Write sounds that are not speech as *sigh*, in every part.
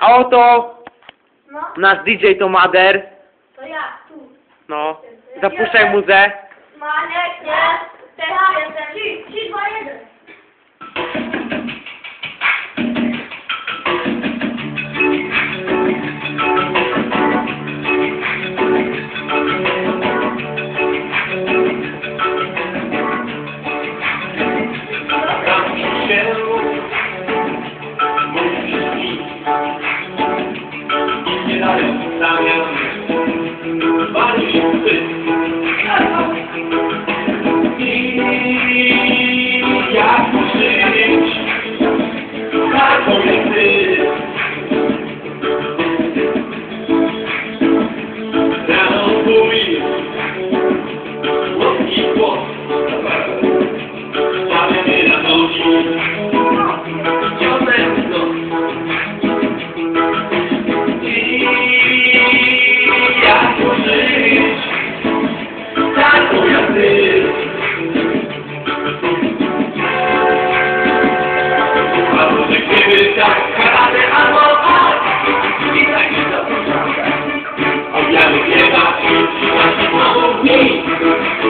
A oto No, nasz DJ to Mader. to ja, tu. No. Zapuszczaj muzę. Manek, nie, TH, jestem, 3, 3, 2, 1. Amen.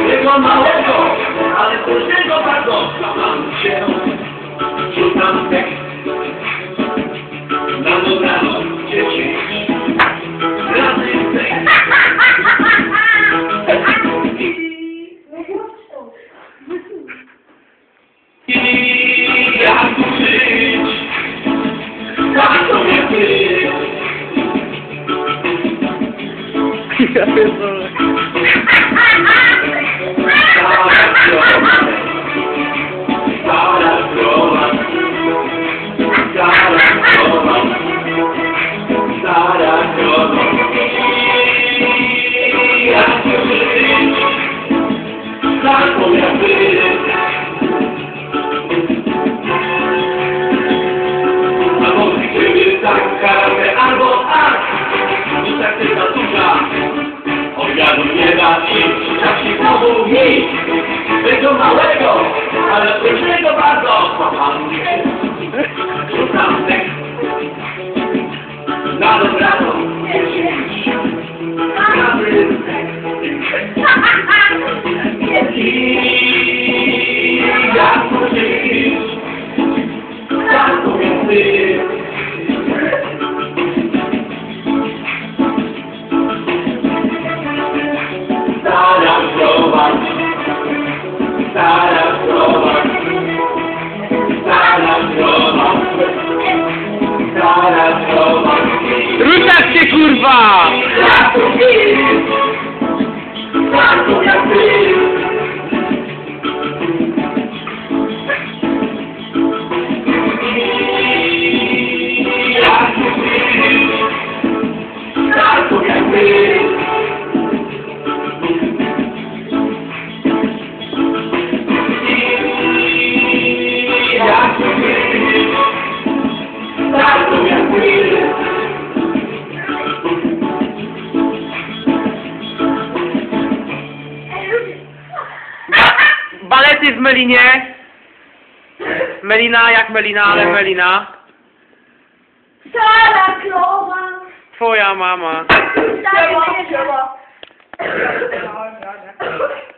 Tylko małego, ale późnego bardzo mam się. Rzucam te que a pessoa. Not for me, about dogs for 你 ty w Melinie? Melina, jak Melina, ale no. Melina. Stara krowa. Twoja mama. Stara krowa. *laughs*